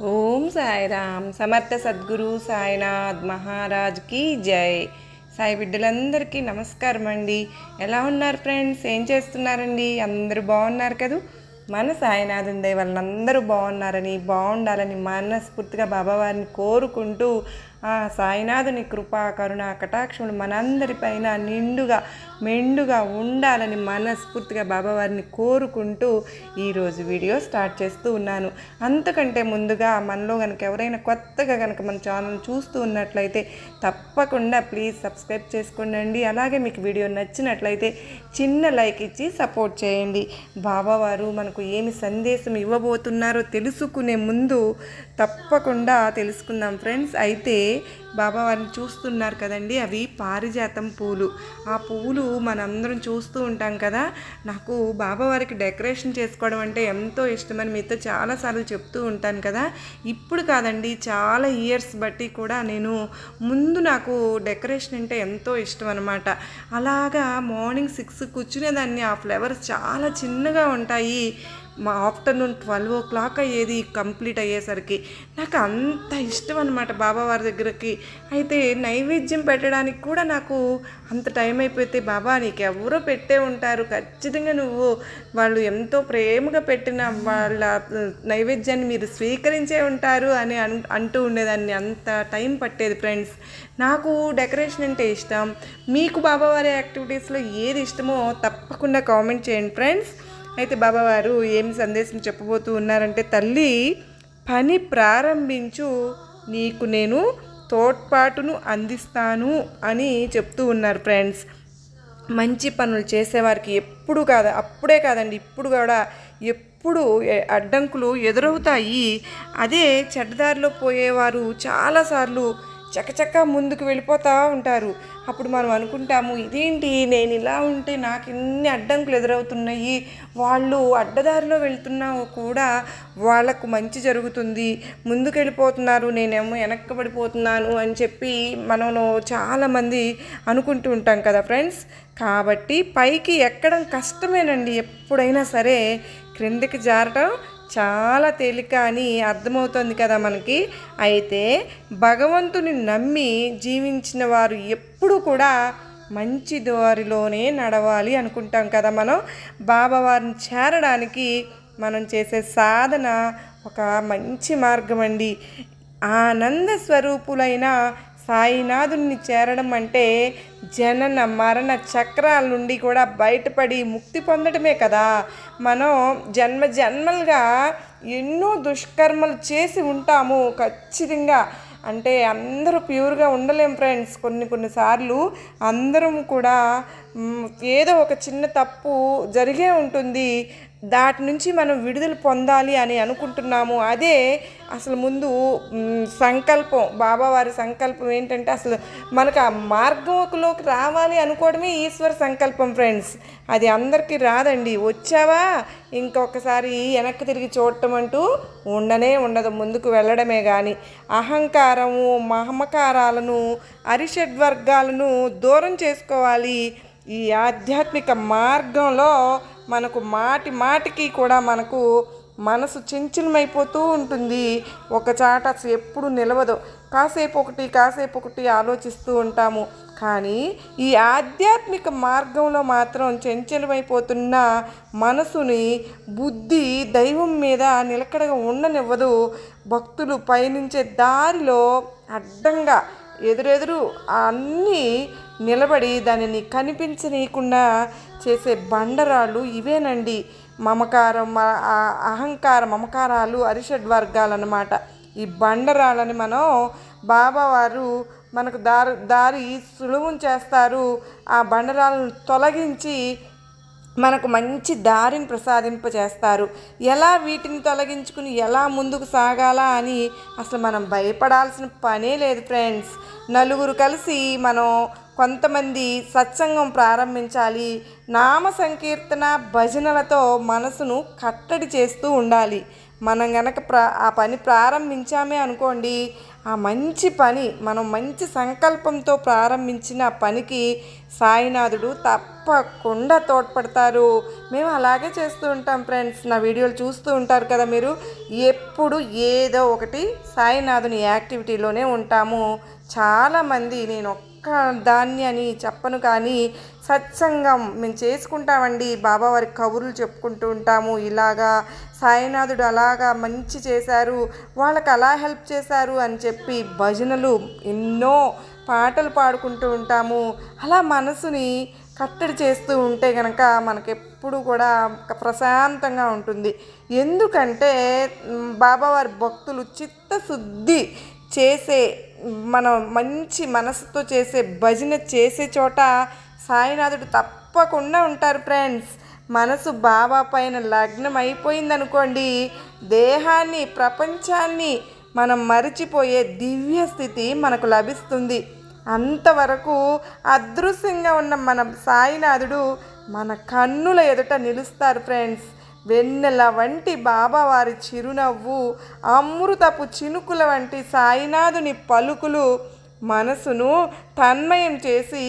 ఓం సాయిరామ్. సమర్థ సద్గురు సాయినాథ్ మహారాజ్కి జై. సాయి బిడ్డలందరికీ నమస్కారం అండి. ఎలా ఉన్నారు ఫ్రెండ్స్? ఏం చేస్తున్నారండి? అందరూ బాగున్నారు కదూ? మన సాయినాథ్ దయ వాళ్ళందరూ బాగున్నారని బాగుండాలని మనస్ఫూర్తిగా బాబావారిని కోరుకుంటూ ఆ సాయినాథుని కృపా కరుణ కటాక్షములు మనందరిపైన నిండుగా మెండుగా ఉండాలని మనస్ఫూర్తిగా బాబావారిని కోరుకుంటూ ఈరోజు వీడియో స్టార్ట్ చేస్తూ ఉన్నాను. అంతకంటే ముందుగా మనలో కనుక ఎవరైనా కొత్తగా కనుక మన ఛానల్ చూస్తూ ఉన్నట్లయితే తప్పకుండా ప్లీజ్ సబ్స్క్రైబ్ చేసుకోండి. అలాగే మీకు వీడియో నచ్చినట్లయితే చిన్న లైక్ ఇచ్చి సపోర్ట్ చేయండి. బాబావారు మనకు ఏమి సందేశం ఇవ్వబోతున్నారో తెలుసుకునే ముందు తప్పకుండా తెలుసుకుందాం ఫ్రెండ్స్. అయితే బాబా వారిని చూస్తున్నారు కదండి అవి పారిజాతం పూలు. ఆ పువ్వులు మనందరం చూస్తూ ఉంటాం కదా. నాకు బాబావారికి డెకరేషన్ చేసుకోవడం అంటే ఎంతో ఇష్టమని మీతో చాలాసార్లు చెప్తూ ఉంటాను కదా. ఇప్పుడు కాదండి చాలా ఇయర్స్ బట్టి కూడా నేను ముందు నాకు డెకరేషన్ అంటే ఎంతో ఇష్టం అనమాట అలాగా మార్నింగ్ సిక్స్ కూర్చునేదాన్ని ఆ ఫ్లవర్స్ చాలా చిన్నగా ఉంటాయి. మా ఆఫ్టర్నూన్ ట్వెల్వ్ ఓ క్లాక్ అయ్యేది కంప్లీట్ అయ్యేసరికి. నాకు అంత ఇష్టం అనమాట బాబావారి దగ్గరకి. అయితే నైవేద్యం పెట్టడానికి కూడా నాకు అంత టైం అయిపోతే బాబా నీకు ఎవరో పెట్టే ఉంటారు. ఖచ్చితంగా నువ్వు వాళ్ళు ఎంతో ప్రేమగా పెట్టిన వాళ్ళ నైవేద్యాన్ని మీరు స్వీకరించే ఉంటారు అని అన్ అంటూ ఉండేదాన్ని. అంత టైం పట్టేది ఫ్రెండ్స్. నాకు డెకరేషన్ అంటే ఇష్టం. మీకు బాబావారి యాక్టివిటీస్లో ఏది ఇష్టమో తప్పకుండా కామెంట్ చేయండి ఫ్రెండ్స్. అయితే బాబావారు ఏం సందేశం చెప్పబోతూ ఉన్నారంటే తల్లి పని ప్రారంభించు. నీకు నేను తోడ్పాటును అందిస్తాను అని చెప్తూ ఉన్నారు ఫ్రెండ్స్. మంచి పనులు చేసేవారికి ఎప్పుడు కాదు అప్పుడే కాదండి ఇప్పుడు కూడా ఎప్పుడు అడ్డంకులు ఎదురవుతాయి. అదే చెడ్డదారిలో పోయేవారు చాలాసార్లు చకచక ముందుకు వెళ్ళిపోతూ ఉంటారు. అప్పుడు మనం అనుకుంటాము ఇదేంటి? నేను ఇలా ఉంటే నాకు ఇన్ని అడ్డంకులు ఎదురవుతున్నాయి. వాళ్ళు అడ్డదారిలో వెళ్తున్నా కూడా వాళ్ళకు మంచి జరుగుతుంది. ముందుకు వెళ్ళిపోతున్నారు నేనేమో వెనక్కబడిపోతున్నాను అని చెప్పి మనం చాలామంది అనుకుంటూ ఉంటాం కదా ఫ్రెండ్స్. కాబట్టి పైకి ఎక్కడం కష్టమేనండి. ఎప్పుడైనా సరే క్రిందికి జారటం చాలా తేలిక అని అర్థమవుతుంది కదా మనకి. అయితే భగవంతుని నమ్మి జీవించిన వారు ఎప్పుడూ కూడా మంచి దారిలోనే నడవాలి అనుకుంటాం కదా మనం. బాబావారిని చేరడానికి మనం చేసే సాధన ఒక మంచి మార్గం అండి ఆనంద స్వరూపులైన సాయినాథుని చేరడం అంటే జనన మరణ చక్రాల నుండి కూడా బయటపడి ముక్తి పొందడమే కదా. మనం జన్మ జన్మలుగా ఎన్నో దుష్కర్మలు చేసి ఉంటాము ఖచ్చితంగా. అంటే అందరూ ప్యూర్గా ఉండలేం ఫ్రెండ్స్ కొన్ని కొన్నిసార్లు అందరం కూడా ఏదో ఒక చిన్న తప్పు జరిగే ఉంటుంది. దాటి నుంచి మనం విడుదల పొందాలి అని అనుకుంటున్నాము. అదే అసలు ముందు సంకల్పం బాబావారి సంకల్పం ఏంటంటే అసలు మనకు ఆ మార్గంలోకి రావాలి అనుకోవడమే ఈశ్వర సంకల్పం ఫ్రెండ్స్. అది అందరికీ రాదండి. వచ్చావా? ఇంకొకసారి వెనక్కి తిరిగి చూడటం అంటూ ఉండనే ఉండదు. ముందుకు వెళ్ళడమే కానీ అహంకారము మహమకారాలను అరిషడ్వర్గాలను దూరం చేసుకోవాలి. ఈ ఆధ్యాత్మిక మార్గంలో మనకు మాటి మాటికి కూడా మనకు మనసు చంచలమైపోతూ ఉంటుంది. ఒక చాట ఎప్పుడు నిలవదు. కాసేపు ఒకటి కాసేపు ఒకటి ఆలోచిస్తూ ఉంటాము. కానీ ఈ ఆధ్యాత్మిక మార్గంలో మాత్రం చంచలమైపోతున్న మనసుని బుద్ధి దైవం మీద నిలకడగా ఉండనివ్వదు. భక్తులు పయనించే దారిలో అడ్డంగా ఎదురెదురు అన్నీ నిలబడి దానిని కనిపించనీయకుండా చేసే బండరాళ్ళు ఇవేనండి. మమకారం మ- అహంకార మమకారాలు అరిషడ్ వర్గాలు అన్నమాట ఈ బండరాళ్ళని మనం బాబావారు మనకు దారి దారి సులభం చేస్తారు. ఆ బండరాలను తొలగించి మనకు మంచి దారిని ప్రసాదింపజేస్తారు. ఎలా వీటిని తొలగించుకుని ఎలా ముందుకు సాగాలా అని అసలు మనం భయపడాల్సిన పనే లేదు ఫ్రెండ్స్. నలుగురు కలిసి మనం కొంతమంది సత్సంగం ప్రారంభించాలి. నామ సంకీర్తన భజనలతో మనసును కట్టడి చేస్తూ ఉండాలి. మనం గనక ప్ర ఆ పని ప్రారంభించామే అనుకోండి ఆ మంచి పని మనం మంచి సంకల్పంతో ప్రారంభించిన పనికి సాయినాథుడు తప్పకుండా తోడ్పడతారు. మేము అలాగే చేస్తూ ఉంటాం ఫ్రెండ్స్. నా వీడియోలు చూస్తూ ఉంటారు కదా మీరు. ఎప్పుడు ఏదో ఒకటి సాయినాథుని యాక్టివిటీలోనే ఉంటాము. చాలామంది నేను ఒక్క దాన్ని అని చెప్పను కానీ సత్సంగం. మేము చేసుకుంటామండి. బాబావారి కబుర్లు చెప్పుకుంటూ ఉంటాము. ఇలాగా సాయినాథుడు అలాగా మంచి చేశారు. వాళ్ళకి అలా హెల్ప్ చేశారు అని చెప్పి భజనలు ఎన్నో పాటలు పాడుకుంటూ ఉంటాము. అలా మనసుని కట్టడి చేస్తూ ఉంటే కనుక మనకెప్పుడు కూడా ప్రశాంతంగా ఉంటుంది. ఎందుకంటే బాబావారి భక్తులు చిత్తశుద్ధి చేసే మనం మంచి మనసుతో చేసే భజన చేసే చోట సాయినాథుడు తప్పకుండా ఉంటారు ఫ్రెండ్స్ మనసు బాబా పైన లగ్నం అయిపోయిందనుకోండి దేహాన్ని ప్రపంచాన్ని మనం మరిచిపోయే దివ్య స్థితి మనకు లభిస్తుంది. అంతవరకు అదృశ్యంగా ఉన్న మన సాయినాథుడు మన కన్నుల ఎదుట నిలుస్తారు ఫ్రెండ్స్ వెన్నెల వంటి బాబావారి చిరునవ్వు అమృతపు చినుకుల వంటి సాయినాథుని పలుకులు మనసును తన్మయం చేసి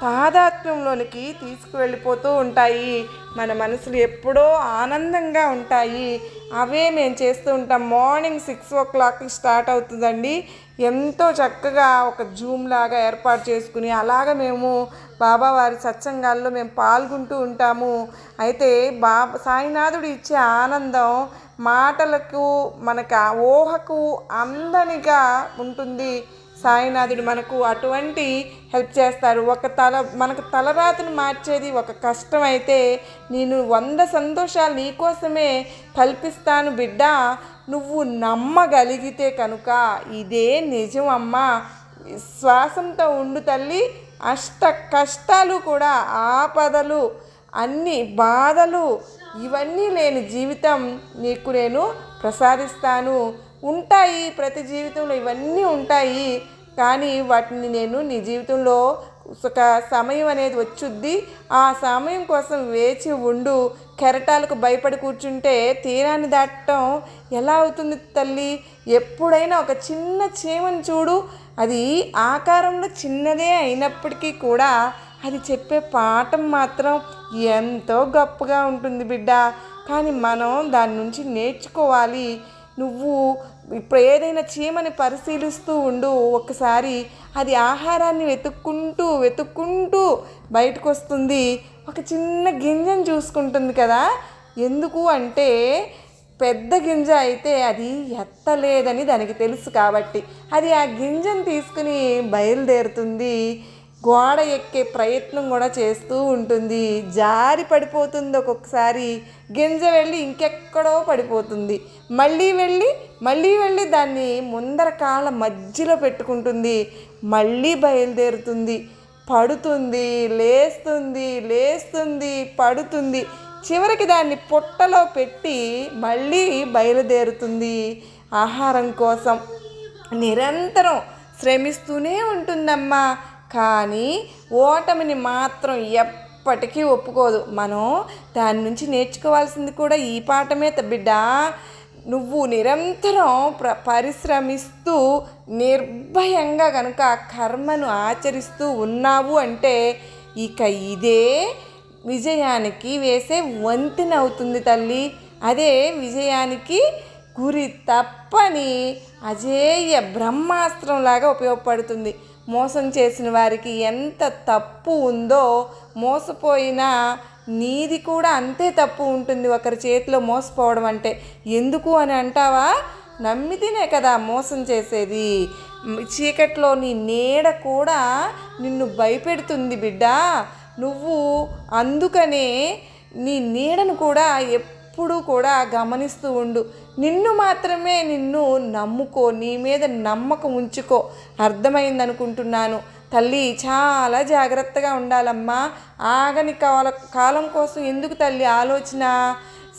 తాదాత్మ్యంలోనికి తీసుకువెళ్ళిపోతూ ఉంటాయి. మన మనసులు ఎప్పుడో ఆనందంగా ఉంటాయి. అవే మేము చేస్తూ ఉంటాం. మార్నింగ్ సిక్స్ ఓ క్లాక్కి స్టార్ట్ అవుతుందండి. ఎంతో చక్కగా ఒక జూమ్ లాగా ఏర్పాటు చేసుకుని అలాగ మేము బాబావారి సత్సంగాల్లో మేము పాల్గొంటూ ఉంటాము. అయితే బాబా సాయినాథుడు ఇచ్చే ఆనందం మాటలకు మనకు ఊహకు అందనిగా ఉంటుంది. సాయినాథుడు మనకు అటువంటి హెల్ప్ చేస్తారు. ఒక తల మనకు తలరాతను మార్చేది ఒక కష్టం అయితే నేను వంద సంతోషాలు నీకోసమే కల్పిస్తాను బిడ్డ. నువ్వు నమ్మగలిగితే కనుక ఇదే నిజం అమ్మా. విశ్వాసంతో ఉండు తల్లి. అష్ట కష్టాలు కూడా ఆపదలు అన్ని బాధలు ఇవన్నీ లేని జీవితం నీకు నేను ప్రసాదిస్తాను. ఉంటాయి ప్రతి జీవితంలో ఇవన్నీ ఉంటాయి. కానీ వాటిని నేను నీ జీవితంలో ఒక సమయం అనేది వచ్చుద్ది. ఆ సమయం కోసం వేచి ఉండు. కెరటాలకు భయపడి కూర్చుంటే తీరాన్ని దాటడం ఎలా అవుతుంది తల్లి? ఎప్పుడైనా ఒక చిన్న చీమను చూడు. అది ఆకారంలో చిన్నదే అయినప్పటికీ కూడా అది చెప్పే పాఠం మాత్రం ఎంతో గొప్పగా ఉంటుంది బిడ్డ. కానీ మనం దాని నుంచి నేర్చుకోవాలి. నువ్వు ఇప్పుడు ఏదైనా చీమని పరిశీలిస్తూ ఉండు ఒకసారి అది ఆహారాన్ని వెతుక్కుంటూ వెతుక్కుంటూ బయటకు వస్తుంది ఒక చిన్న గింజను చూసుకుంటుంది కదా? ఎందుకు అంటే పెద్ద గింజ అయితే అది ఎత్తలేదని దానికి తెలుసు కాబట్టి. అది ఆ గింజను తీసుకుని బయలుదేరుతుంది. గోడ ఎక్కే ప్రయత్నం కూడా చేస్తూ ఉంటుంది. జారి పడిపోతుంది ఒక్కొక్కసారి. గింజ వెళ్ళి ఇంకెక్కడో పడిపోతుంది. మళ్ళీ వెళ్ళి మళ్ళీ వెళ్ళి దాన్ని ముందర కాళ్ళ మధ్యలో పెట్టుకుంటుంది. మళ్ళీ బయలుదేరుతుంది. పడుతుంది లేస్తుంది లేస్తుంది పడుతుంది. చివరికి దాన్ని పుట్టలో పెట్టి మళ్ళీ బయలుదేరుతుంది. ఆహారం కోసం నిరంతరం శ్రమిస్తూనే ఉంటుందమ్మా. కానీ ఓటమిని మాత్రం ఎప్పటికీ ఒప్పుకోదు. మనం దాని నుంచి నేర్చుకోవాల్సింది కూడా ఈ పాఠమే బిడ్డ. నువ్వు నిరంతరం ప్ర పరిశ్రమిస్తూ నిర్భయంగా కనుక కర్మను ఆచరిస్తూ ఉన్నావు అంటే ఇక ఇదే విజయానికి వేసే వంతెన అవుతుంది తల్లి. అదే విజయానికి గురి తప్పని అజేయ బ్రహ్మాస్త్రంలాగా ఉపయోగపడుతుంది. మోసం చేసిన వారికి ఎంత తప్పు ఉందో మోసపోయిన నీది కూడా అంతే తప్పు ఉంటుంది ఒకరి చేతిలో మోసపోవడం అంటే. ఎందుకు అని అంటావా? నమ్మితేనే కదా మోసం చేసేది. చీకట్లో నీ నీడ కూడా నిన్ను భయపెడుతుంది బిడ్డ. నువ్వు అందుకనే నీ నీడను కూడా ఎప్పుడు కూడా గమనిస్తూ ఉండు. నిన్ను మాత్రమే నిన్ను నమ్ముకో నీ మీద నమ్మకం ఉంచుకో. అర్థమైందనుకుంటున్నాను. తల్లి చాలా జాగ్రత్తగా ఉండాలమ్మా. ఆగని కాల కాలం కోసం ఎందుకు తల్లి ఆలోచన?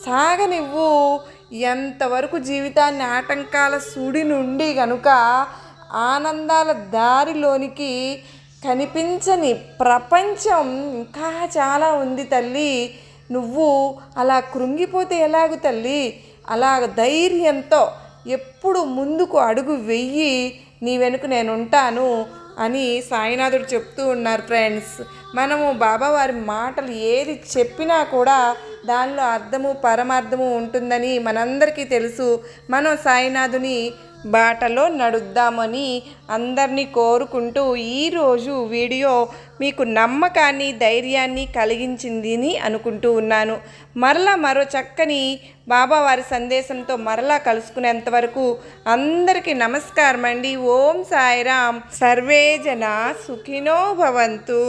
సాగనివ్వు. ఎంతవరకు జీవితాన్ని ఆటంకాల సుడి నుండి గనుక ఆనందాల దారిలోనికి కనిపించని ప్రపంచం ఇంకా చాలా ఉంది తల్లి. నువ్వు అలా కృంగిపోతే ఎలాగు తల్లి? అలా ధైర్యంతో ఎప్పుడు ముందుకు అడుగు వెయ్యి నీ వెనుక నేను ఉంటాను అని సాయినాథుడు చెప్తూ ఉన్నారు ఫ్రెండ్స్. మనము బాబావారి మాటలు ఏది చెప్పినా కూడా దానిలో అర్థము పరమార్థము ఉంటుందని మనందరికీ తెలుసు. మనం సాయినాథుని బాటలో నడుద్దామని అందరినీ కోరుకుంటూ ఈరోజు వీడియో మీకు నమ్మకాన్ని ధైర్యాన్ని కలిగించింది అనుకుంటూ ఉన్నాను. మరలా మరో చక్కని బాబావారి సందేశంతో మరలా కలుసుకునేంత వరకు అందరికీ నమస్కారం అండి ఓం సాయిరామ్. సర్వేజన సుఖినో భవంతు.